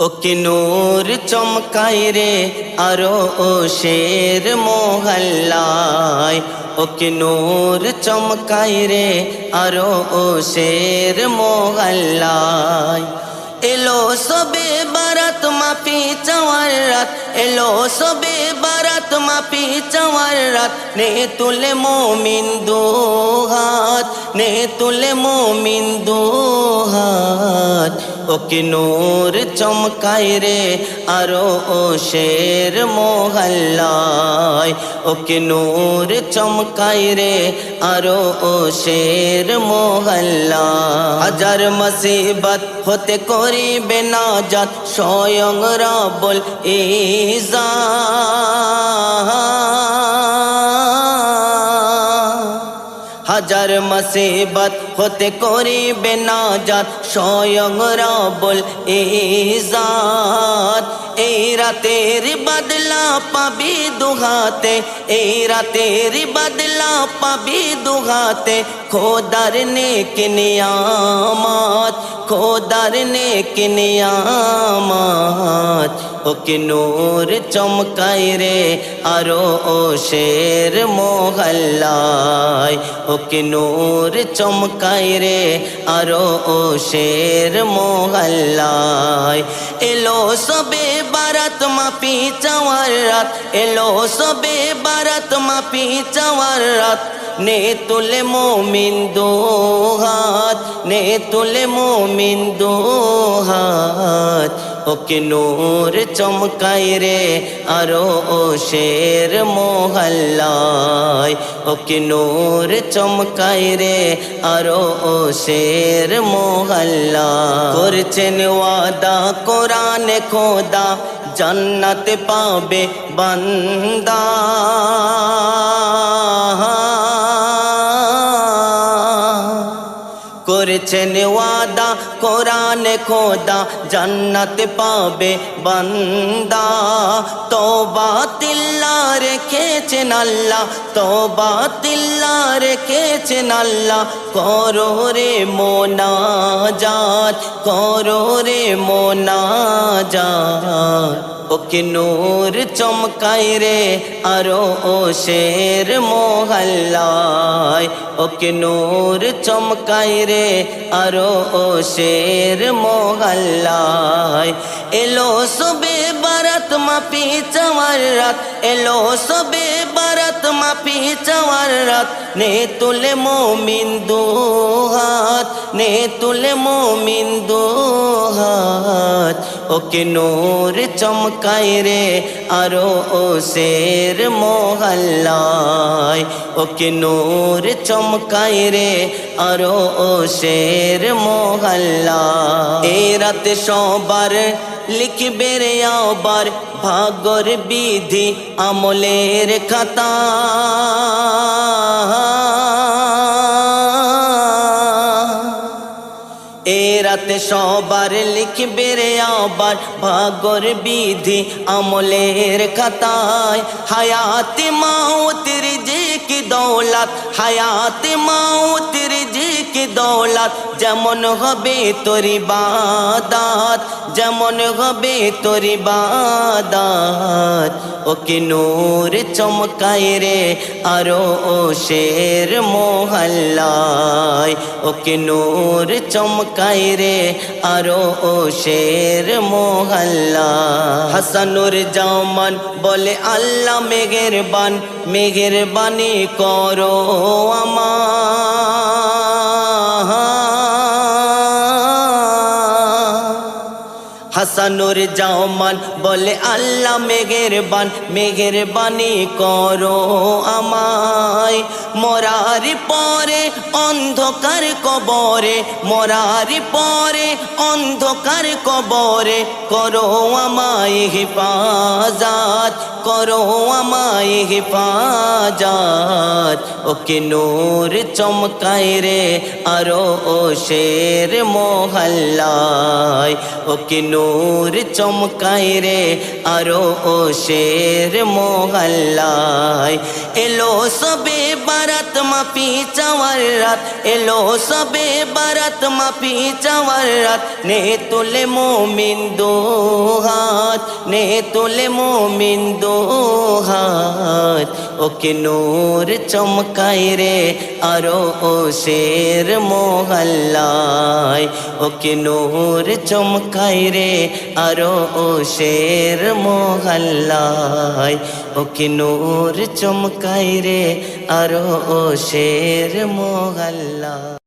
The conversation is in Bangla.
ওকে নূর চমকাই রে আরও ও শের মোহল্লায়। ওকে নূর চমকাই রে আরও ও শের মোহল্লায়। এলো সবে বারাত মাপি চাওয়ার রাত, এলো সবে বারাত মাপি চাওয়ার রাত। নে তুলে মোমিন দু হাত, নে তুলে মোমিন দু হাত। ওকে নূর চমকাই রে আরও ও শের মোহল্লায়। ওকে নূর চমকাই রে আরও ও শের মোহল্লা হাজার মুসিবত হতে করিবে না যাত স্বয়ং রাবল ইজা হাজার মুসিবত হতে করিবে না যাত স্বয়ং রাবল ইজাত। এই রাতের বদলা পাবি দুহাতে, এই রাতের বদলা পাবি দুহাতে। খোদার নেক খোদার নেক ওকে নূর চমকাই রে আরও ও শের মোহল্লায়। ওকে নূর চমকাই রে আরও ও শের মোহল্লায়। এলো সবে বারাত মাপি চাওয়ার রাত, এলো সবে বারাত মাপি চাওয়ার রাত। নে তুলে মোমিন দো হাত, নে তুলে মোমিন দো হাত। ওকে নূর চমকাই রে আরও ও শের মোহল্লায়। ওকে নূর চমকাই রে আরও ও শের মোহল্লা করছেন ওয়াদা, কোরআন খোদা, জান্নাত পাবে বান্দা। করেছেন ওয়াদা, কোরআন খোদা, জান্নাত পাবে বান্দা। তোবা তিল্লা রেখেছেন আল্লাহ তোবা তিল্লা রেখেছেন আল্লাহ। করো রে মোনাজাত, করো রে মোনাজাত। ওকে নূর চমকাই রে আরও ও শের মোহল্লায়। ওকে নূর চমকাই রে আরও ও শের মোহল্লায়। এলো সবে বারাত মাপি চাওয়ার রাত, এলো সবে বারাত মাপি চাওয়ার রাত। নে তুলে মোমিন দু হাত, নে তুলে মোমিন দু হাত। ওকে নূর চমকাই রে আরও ও শের মোহল্লায়। ওকে নূর চমকাই রে আরও ও শের মোহল্লা এ রাতে সবার লিখবে রে আবার ভাগর বিধি আমলের খাতা। এ রাতে সবার লিখবে রে আবার ভাগর বিধি আমলের খাতায়। হায়াতি মাউতির যে কি দৌলত, হায়াতি মাউতির যে কি দৌলত? যেমন হবে তোরি বাদাত, যেমন হবে তোরি বাদাত। ওকে নূর চমকাই রে, আরও ও শের মোহল্লায়। ওকে নূর চমকাই রে, আরও ও শের মোহল্লা হাসানুর জামান বলে, আল্লাহ মেঘের বান মেঘের বাণী করো আমার হাসানুর জামান বলে, আল্লাহ মেঘের বান মেঘের বাণী করো আমায়। মরারি পরে অন্ধকার কবরে, মরারি পরে অন্ধকার কবরে, করো আমায় হিফাজাত, করো আমায় হিফাজাত। ওকে নূর চমকায় রে আরও ও শের মোহল্লায়। ওকে নূর নূর চমকায় রে আরও ও শের মোহল্লায়। এলো সবে বারাত মাপি চাওয়ার রাত এলো সবে বারাত মাপি চাওয়ার রাত। নে তোলে মোমিন দো হাত, নে তোলে মোমিন দো হাত। ওকে নূর চমকাই রে আরও ও শের মোহাল্লায়। ওকে নূর চমকাই রে আরও ও শের মোহাল্লায়। ওকে নূর চমকাই রে আরও ও শের মোহাল্লায়